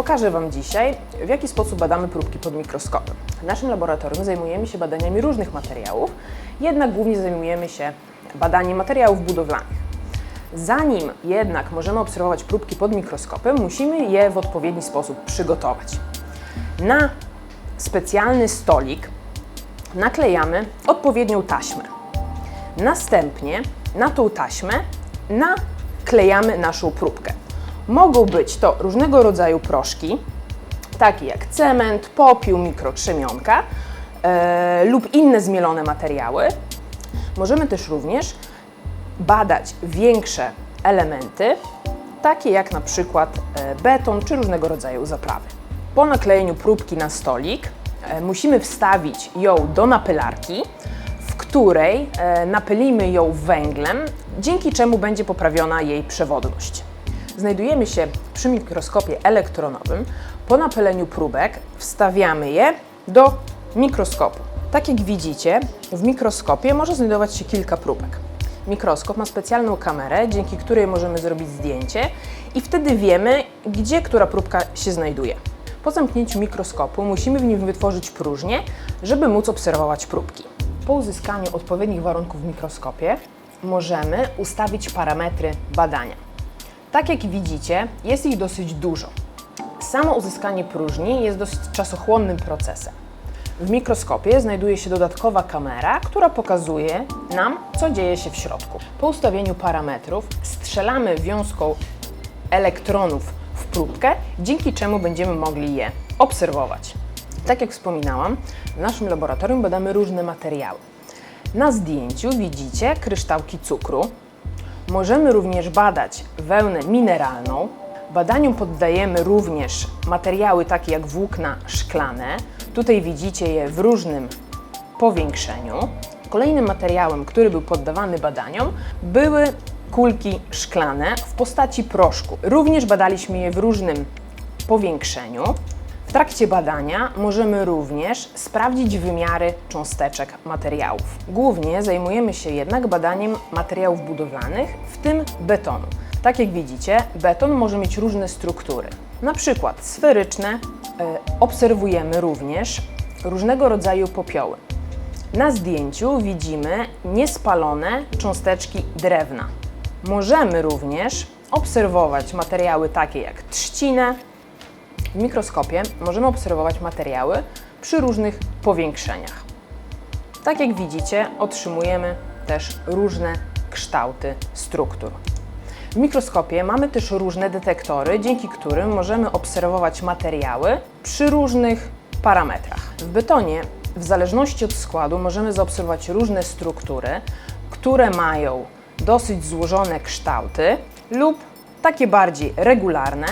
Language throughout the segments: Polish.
Pokażę Wam dzisiaj, w jaki sposób badamy próbki pod mikroskopem. W naszym laboratorium zajmujemy się badaniami różnych materiałów, jednak głównie zajmujemy się badaniem materiałów budowlanych. Zanim jednak możemy obserwować próbki pod mikroskopem, musimy je w odpowiedni sposób przygotować. Na specjalny stolik naklejamy odpowiednią taśmę. Następnie na tą taśmę naklejamy naszą próbkę. Mogą być to różnego rodzaju proszki, takie jak cement, popiół, mikrokrzemionka e, lub inne zmielone materiały. Możemy też również badać większe elementy, takie jak na przykład e, beton czy różnego rodzaju zaprawy. Po naklejeniu próbki na stolik e, musimy wstawić ją do napylarki, w której e, napylimy ją węglem, dzięki czemu będzie poprawiona jej przewodność. Znajdujemy się przy mikroskopie elektronowym. Po napyleniu próbek wstawiamy je do mikroskopu. Tak jak widzicie, w mikroskopie może znajdować się kilka próbek. Mikroskop ma specjalną kamerę, dzięki której możemy zrobić zdjęcie i wtedy wiemy, gdzie która próbka się znajduje. Po zamknięciu mikroskopu musimy w nim wytworzyć próżnię, żeby móc obserwować próbki. Po uzyskaniu odpowiednich warunków w mikroskopie możemy ustawić parametry badania. Tak jak widzicie, jest ich dosyć dużo. Samo uzyskanie próżni jest dosyć czasochłonnym procesem. W mikroskopie znajduje się dodatkowa kamera, która pokazuje nam, co dzieje się w środku. Po ustawieniu parametrów strzelamy wiązką elektronów w próbkę, dzięki czemu będziemy mogli je obserwować. Tak jak wspominałam, w naszym laboratorium badamy różne materiały. Na zdjęciu widzicie kryształki cukru, Możemy również badać wełnę mineralną. Badaniom poddajemy również materiały takie jak włókna szklane. Tutaj widzicie je w różnym powiększeniu. Kolejnym materiałem, który był poddawany badaniom, były kulki szklane w postaci proszku. Również badaliśmy je w różnym powiększeniu. W trakcie badania możemy również sprawdzić wymiary cząsteczek materiałów. Głównie zajmujemy się jednak badaniem materiałów budowlanych, w tym betonu. Tak jak widzicie, beton może mieć różne struktury, na przykład sferyczne. E, obserwujemy również różnego rodzaju popioły. Na zdjęciu widzimy niespalone cząsteczki drewna. Możemy również obserwować materiały takie jak trzcinę, w mikroskopie możemy obserwować materiały przy różnych powiększeniach. Tak jak widzicie, otrzymujemy też różne kształty struktur. W mikroskopie mamy też różne detektory, dzięki którym możemy obserwować materiały przy różnych parametrach. W betonie, w zależności od składu, możemy zaobserwować różne struktury, które mają dosyć złożone kształty lub takie bardziej regularne,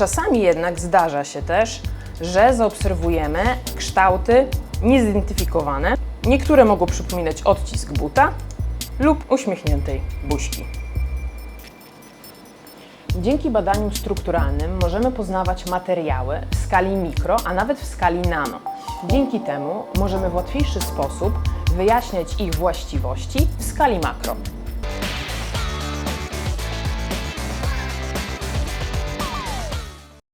Czasami jednak zdarza się też, że zaobserwujemy kształty niezidentyfikowane. Niektóre mogą przypominać odcisk buta lub uśmiechniętej buźki. Dzięki badaniom strukturalnym możemy poznawać materiały w skali mikro, a nawet w skali nano. Dzięki temu możemy w łatwiejszy sposób wyjaśniać ich właściwości w skali makro.